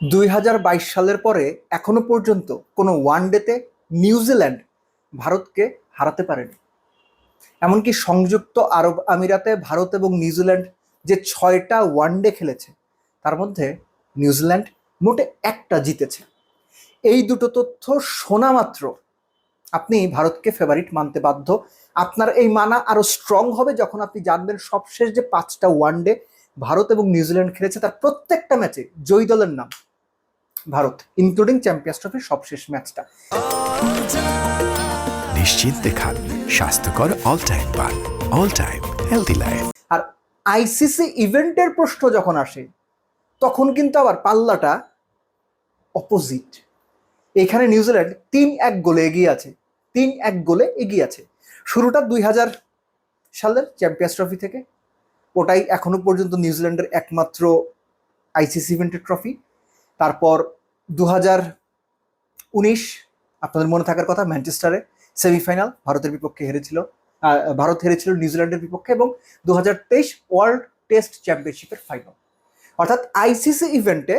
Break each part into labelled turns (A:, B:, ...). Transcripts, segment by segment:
A: দুই হাজার বাইশ সালের পরে এখনও পর্যন্ত কোনো ওয়ানডেতে নিউজিল্যান্ড ভারতকে হারাতে পারেনি। এমনকি সংযুক্ত আরব আমিরাতে ভারত এবং নিউজিল্যান্ড যে ছয়টা ওয়ানডে খেলেছে, তার মধ্যে নিউজিল্যান্ড মোটে একটা জিতেছে। এই দুটো তথ্য শোনা মাত্র আপনি ভারতকে ফেভারিট মানতে বাধ্য। আপনার এই মানা আরও স্ট্রং হবে যখন আপনি জানবেন সবশেষ যে পাঁচটা ওয়ানডে ভারত এবং নিউজিল্যান্ড খেলেছে, তার প্রত্যেকটা ম্যাচে জয়ী দলের নাম। ভারত ইনক্লুডিং চ্যাম্পিয়ন্স ট্রফির সবশেষ ম্যাচটা
B: নিশ্চিন্তে খান স্বাস্থ্যকর অল টাইম পান অল টাইম হেলদি লাইফ
A: আর আইসিসি ইভেন্টের প্রশ্ন যখন আসে তখন কিন্তু আবার পাল্লাটা অপোজিট এখানে নিউজিল্যান্ড তিন এক গোলে এগিয়ে আছে তিন এক গোলে এগিয়ে আছে। শুরুটা দুই হাজার সালের চ্যাম্পিয়ন্স ট্রফি থেকে ওটাই এখনও পর্যন্ত নিউজিল্যান্ডের একমাত্র আইসিসি ইভেন্টের ট্রফি তারপর দু উনিশ, আপনাদের মনে থাকার কথা, ম্যানচেস্টারে সেমিফাইনাল ভারতের বিপক্ষে হেরেছিল ভারত হেরেছিল নিউজিল্যান্ডের বিপক্ষে এবং দু হাজার তেইশ ওয়ার্ল্ড টেস্ট চ্যাম্পিয়নশিপের ফাইনাল অর্থাৎ আইসিসি ইভেন্টে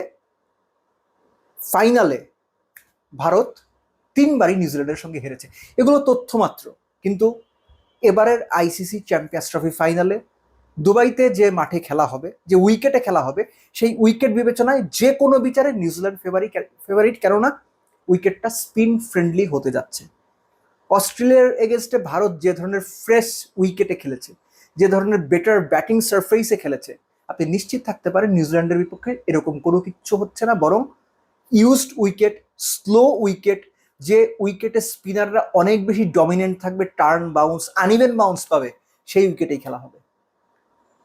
A: ফাইনালে ভারত তিনবারই নিউজিল্যান্ডের সঙ্গে হেরেছে। এগুলো তথ্য মাত্র কিন্তু এবারের আইসিসি চ্যাম্পিয়ন্স ট্রফি ফাইনালে দুবাইতে যে মাঠে খেলা হবে, যে উইকেটে খেলা হবে, সেই উইকেট বিবেচনায় যে কোনো বিচারে নিউজিল্যান্ড ফেভারিট ফেভারিট কেননা উইকেটটা স্পিন ফ্রেন্ডলি হতে যাচ্ছে। অস্ট্রেলিয়ার এগেনস্টে ভারত যে ধরনের ফ্রেশ উইকেটে খেলেছে, যে ধরনের বেটার ব্যাটিং সারফেসে খেলেছে, আপনি নিশ্চিত থাকতে পারেন নিউজিল্যান্ডের বিপক্ষে এরকম কোনো কিচ্ছু হচ্ছে না, বরং ইউজড উইকেট স্লো উইকেট, যে উইকেটে স্পিনাররা অনেক বেশি ডমিনেন্ট থাকবে টার্ন বাউন্স আনইভেন বাউন্স পাবে, সেই উইকেটেই খেলা হবে।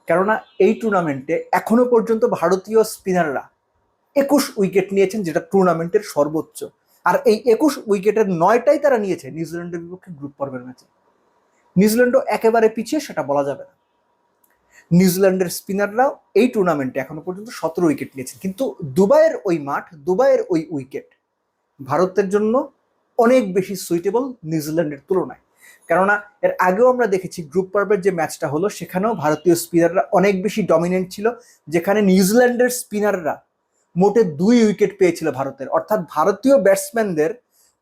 A: কেননা এই টুর্নামেন্টে এখনও পর্যন্ত ভারতীয় স্পিনাররা একুশ উইকেট নিয়েছেন, যেটা টুর্নামেন্টের সর্বোচ্চ। আর এই একুশ উইকেটের নয়টাই তারা নিয়েছে নিউজিল্যান্ডের বিপক্ষে গ্রুপ পর্বের ম্যাচে নিউজিল্যান্ডও একেবারে পিছিয়ে, সেটা বলা যাবে না। নিউজিল্যান্ডের স্পিনাররাও এই টুর্নামেন্টে এখনও পর্যন্ত সতেরো উইকেট নিয়েছেন। কিন্তু দুবাইয়ের ওই মাঠ, দুবাইয়ের ওই উইকেট ভারতের জন্য অনেক বেশি সুইটেবল নিউজিল্যান্ডের তুলনায়। কেননা এর আগেও আমরা দেখেছি গ্রুপ পর্বের যে ম্যাচটা হলো, সেখানেও ভারতীয় স্পিনাররা অনেক বেশি ডমিনেন্ট ছিল, যেখানে নিউজিল্যান্ডের স্পিনাররা মোটে দুই উইকেট পেয়েছিল ভারতের। অর্থাৎ ভারতীয় ব্যাটসম্যানদের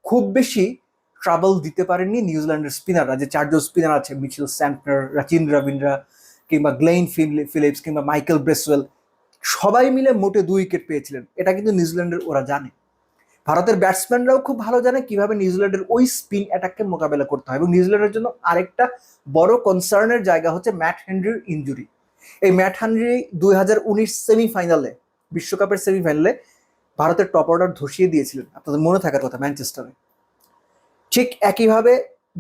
A: খুব বেশি ট্রাবল দিতে পারেননি নিউজিল্যান্ডের স্পিনাররা যে চারজন স্পিনার আছে, মিচেল স্যান্টনার রাচিন রবীন্দ্রা, কিংবা গ্লেইন ফিল- ফিলিপস, কিংবা মাইকেল ব্রেসওয়েল, সবাই মিলে মোটে দুই উইকেট পেয়েছিলেন। এটা কিন্তু নিউজিল্যান্ডের ওরা জানে। ভারতের ব্যাটসম্যানরাও খুব ভালো জানে কীভাবে নিউজিল্যান্ডের ওই স্পিন অ্যাটাককে মোকাবেলা করতে হয় এবং নিউজিল্যান্ডের জন্য আরেকটা বড় কনসার্নের জায়গা হচ্ছে ম্যাট হেনরির ইনজুরি এই ম্যাট হেনরি দুই হাজার উনিশ সেমিফাইনালে বিশ্বকাপের সেমিফাইনালে ভারতের টপ অর্ডার ধসিয়ে দিয়েছিলেন। আপনাদের মনে থাকার কথা ম্যানচেস্টারে ঠিক একইভাবে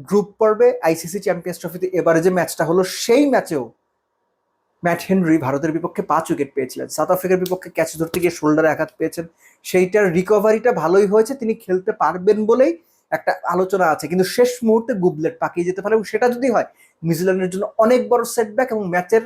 A: গ্রুপ পর্বে আইসিসি চ্যাম্পিয়ন্স ট্রফিতে এবারে যে ম্যাচটা হলো, সেই ম্যাচেও ম্যাট হেনরি ভারতের বিপক্ষে পাঁচ উইকেট পেয়েছিলেন। সাউথ আফ্রিকার বিপক্ষে ক্যাচ ধরতে গিয়ে শোল্ডারে আঘাত পেয়েছেন। সেইটার রিকভারিটা ভালোই হয়েছে, তিনি খেলতে পারবেন বলেই একটা আলোচনা আছে। কিন্তু শেষ মুহূর্তে গুবলেট পাকিয়ে যেতে পারে এবং সেটা যদি হয়, নিউজিল্যান্ডের জন্য অনেক বড় সেটব্যাক এবং ম্যাচের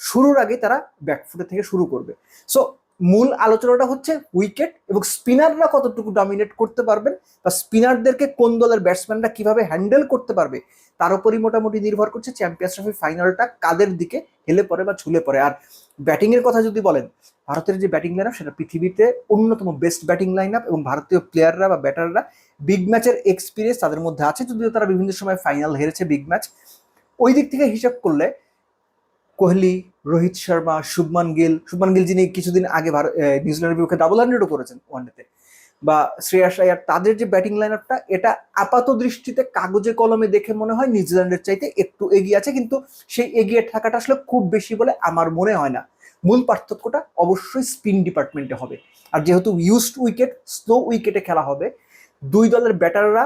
A: শুরুর আগে তারা ব্যাকফুটে থেকে শুরু করবে। সো মূল আলোচনাটা হচ্ছে উইকেট এবং স্পিনাররা কতটুকু ডমিনেট করতে পারবেন বা স্পিনারদেরকে কোন দলের ব্যাটসম্যানরা কীভাবে হ্যান্ডেল করতে পারবে, তার উপরই মোটামুটি নির্ভর করছে চ্যাম্পিয়ন্স ট্রফি ফাইনালটা কাদের দিকে হেলে পড়ে বা ঝুলে পড়ে। আর ব্যাটিং এর কথা যদি বলেন, ভারতের যে ব্যাটিং লাইন সেটা পৃথিবীতে অন্যতম বেস্ট ব্যাটিং লাইন আপ এবং ভারতীয় প্লেয়াররা বা ব্যাটাররা বিগ ম্যাচের এক্সপিরিয়েন্স তাদের মধ্যে আছে, যদিও তারা বিভিন্ন সময় ফাইনাল হেরেছে বিগ ম্যাচ ওই দিক থেকে হিসাব করলে কোহলি, রোহিত শর্মা, শুভমান গিল। শুভমান গিল যিনি কিছুদিন আগে ভারত নিউজিল্যান্ডের বিপক্ষে ডাবল হান্ড্রেডও করেছেন ওয়ানডেতে। বা শ্রেয়াস আয়ার, তাদের যে ব্যাটিং লাইন আপটা এটা আপাত দৃষ্টিতে কাগজে কলমে দেখে মনে হয় নিউজিল্যান্ডের চাইতে একটু এগিয়ে আছে। কিন্তু সেই এগিয়ে থাকাটা আসলে খুব বেশি বলে আমার মনে হয় না। মূল পার্থক্যটা অবশ্যই স্পিন ডিপার্টমেন্টে হবে। আর যেহেতু ইউজড উইকেট স্লো উইকেটে খেলা হবে, দুই দলের ব্যাটাররা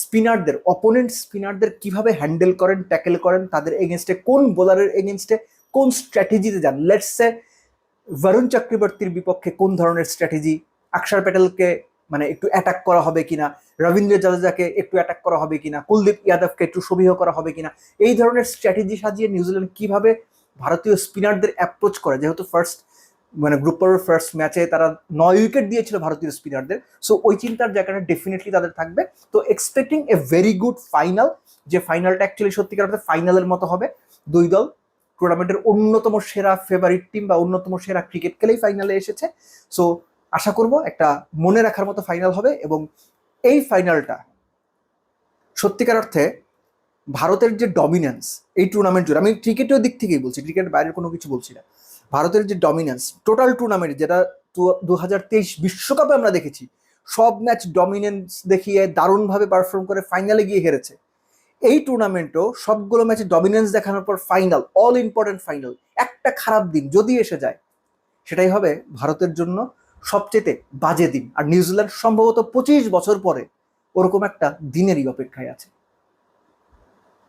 A: স্পিনারদের অপোনেন্ট স্পিনারদের কীভাবে হ্যান্ডেল করেন ট্যাকেল করেন, তাদের এগেনস্টে কোন বোলারের এগেনস্টে কোন স্ট্র্যাটেজিতে যান? লেটসে বরুণ চক্রবর্তীর বিপক্ষে কোন ধরনের স্ট্র্যাটেজি অক্ষর প্যাটেলকে মানে একটু অ্যাটাক করা হবে কিনা? রবীন্দ্র জাদেজাকে একটু অ্যাটাক করা হবে কিনা? কুলদীপ যাদবকে একটু সবিহ করা হবে কিনা? এই ধরনের স্ট্র্যাটেজি সাজিয়ে নিউজিল্যান্ড কীভাবে ভারতীয় স্পিনারদের অ্যাপ্রোচ করে? যেহেতু ফার্স্ট মানে গ্রুপ পর্বের ফার্স্ট ম্যাচে তারা নয় উইকেট দিয়েছিল ভারতীয় স্পিনারদের সো ওই চিন্তার জায়গাটা ডেফিনেটলি তাদের থাকবে। তো expecting a very good final যে ফাইনালটা অ্যাকচুয়ালি সত্যিকার অর্থে ফাইনালের মতো হবে। দুই দল টুর্নামেন্টের অন্যতম সেরা ফেভারিট টিম বা অন্যতম সেরা ক্রিকেট খেলেই ফাইনালে এসেছে। সো আশা করব একটা মনে রাখার মতো ফাইনাল হবে এবং এই ফাইনালটা সত্যিকার অর্থে ভারতের যে ডমিনেন্স এই টুর্নামেন্ট জুড়ে, আমি ক্রিকেটের দিক থেকেই বলছি ক্রিকেট বাইরের কোনো কিছু বলছি না। ভারতের যে ডমিনেন্স টোটাল টুর্নামেন্ট যেটা দু হাজার তেইশ বিশ্বকাপে আমরা দেখেছি, সব ম্যাচ ডমিনেন্স দেখিয়ে দারুণভাবে পারফর্ম করে ফাইনালে গিয়ে হেরেছে। এই টুর্নামেন্টও সবগুলো ম্যাচে ডমিনেন্স দেখানোর পর ফাইনাল অল ইম্পর্টেন্ট ফাইনাল একটা খারাপ দিন যদি এসে যায়, সেটাই হবে ভারতের জন্য সবচেয়ে বাজে দিন। আর নিউজিল্যান্ড সম্ভবত পঁচিশ বছর পরে ওরকম একটা দিনেরই অপেক্ষায় আছে।